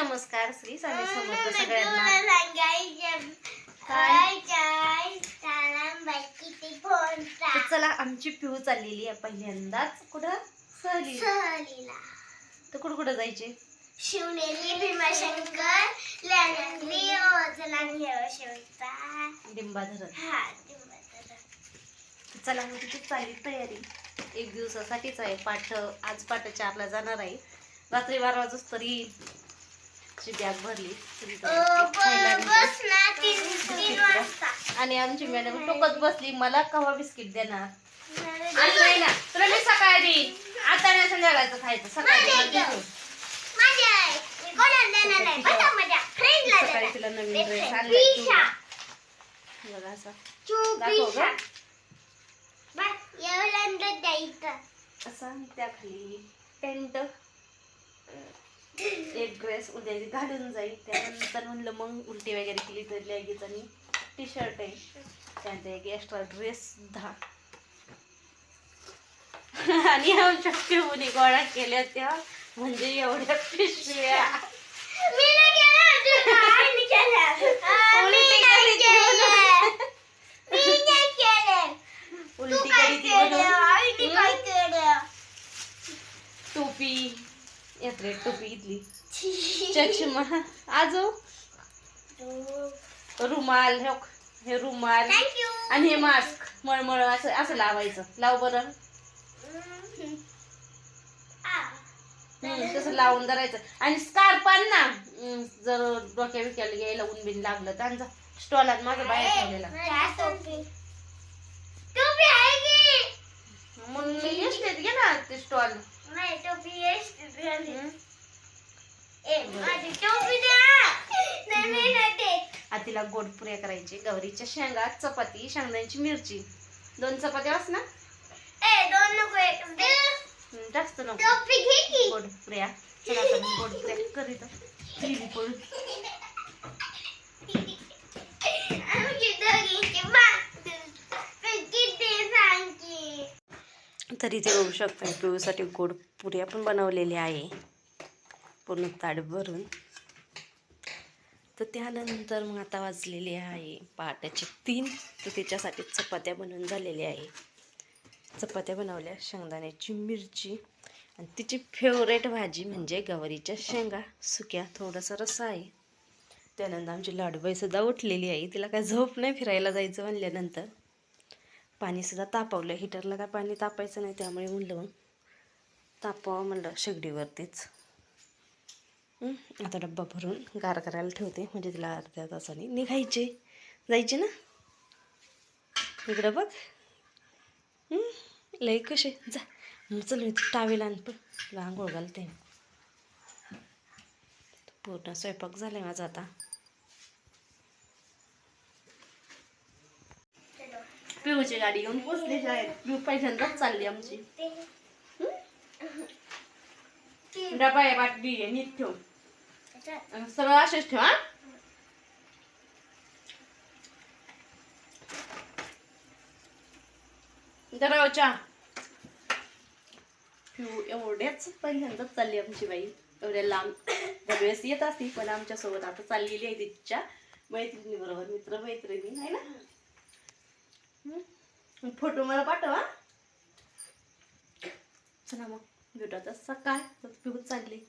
नमस्कार श्री स्वामी समर्थ सगळ्यांना. चला आमची पिऊ चाललेली आहे पहिल्यांदाच. कुठं? सहलीला. तर कुठं कुठं जायचे? शिवनेरी भीमाशंकर लॅनंदी ओझला शेवता डिंबा धरण हा चला मग तिची चालली तयारी. एक दिवसासाठीच आहे. पाठ आज पाठ चारला जाणार आहे. रात्री बारा वाजूस तरी ची बॅग भरली. आणि आमची मॅडम टोकत बसली मला कवा बिस्किट देणार? आणि तुला मी सकाळी आता नाही संध्याकाळचं खायचं सकाळी सकाळी तिला नवीन ड्रेस पिऊला. बघा असा. दाखव द्यायचं असा त्या खाली. पॅन्ट एक ड्रेस उद्या घालून जाईल. त्यानंतर म्हणलं मग उलटी वगैरे केली तर लेगीज आणि टी शर्ट आहे. त्यानंतर एक एक्स्ट्रा ड्रेस दहा आणि आमच्या पिऊने गोळा केल्या त्या. म्हणजे एवढ्या पिशव्या. उलटी टोपी. यात्रेत टोपी घेतली चष्मा. आजो. रुमाल हे रुमाल. आणि हे मास्क मळमळ असं असं लावायचं. लाव बरं. तसं लावून धरायचं. आणि स्कार्फ आण ना. जर डोक्या बिक्याला घ्यायला ऊन बिन लागलं त्यांचा स्टॉल आहे माझ्या बाहेर ठेवलेला. मग मी एसटीत घे ना ते स्टॉल नाही टोपी आहे ए माझी टोपी द्या. नाही मी नाही देत तिला गोड पुऱ्या करायची. गौरीच्या शेंगा चपाती शेंगदाण्याची मिरची. दोन चपात्या वास ना. ए दोन नको एक दे. हम्म, जास्त नको. टोपी घे की. गोड पुऱ्या. चला आता मी गोड पुऱ्या. करीत पळून तरी ते बघू शकता. पिऊसाठी गोड पुऱ्या पण बनवलेल्या आहे. पूर्ण ताट भरून. तर त्यानंतर मग आता वाजलेली आहे पहाट्याचे तीन. तर त्याच्यासाठी चपात्या बनवून झालेल्या आहे. चपात्या बनवल्या शेंगदाण्याची मिरची. आणि तिची फेवरेट भाजी म्हणजे गवारीच्या शेंगा. सुक्या थोडासा रसा आहे. त्यानंतर आमची लाडूबाई सुद्धा उठलेली आहे. तिला काय झोप नाही फिरायला जायचं म्हणल्यानंतर. पाणीसुद्धा तापवलं. हिटरला काय पाणी तापायचं नाही त्यामुळे म्हणलं मग तापावं म्हणलं शेगडीवरतीच. आता डब्बा भरून गार करायला ठेवते. म्हणजे तिला अर्ध्या तासाने. निघायचे. जायचे ना? इकडं बघ. लई लय कसे. जा. मग चल मी टावेल आण पण. तुला आंघोळ घालते पूर्ण स्वयंपाक झाला आहे माझा आता. पिऊची गाडी घेऊन पोचली शाळेत. पिऊ पहिल्यांदाच चालली आमची. डबा आहे बाटली आहे नीट ठेव. आणि सगळं असेच ठेव हा? जरा हो चहा. पिऊ एवढ्याच पहिल्यांदाच चालली आमची बाई. एवढ्या लांब. दरवेळेस येत असती पण आमच्यासोबत आता चाललेली आहे तिच्या मैत्रिणी बरोबर मित्र मैत्रिणी आहे ना? फोटो मला पाठव हा. चला मग भेटू आता सकाळ. पिऊ चालली.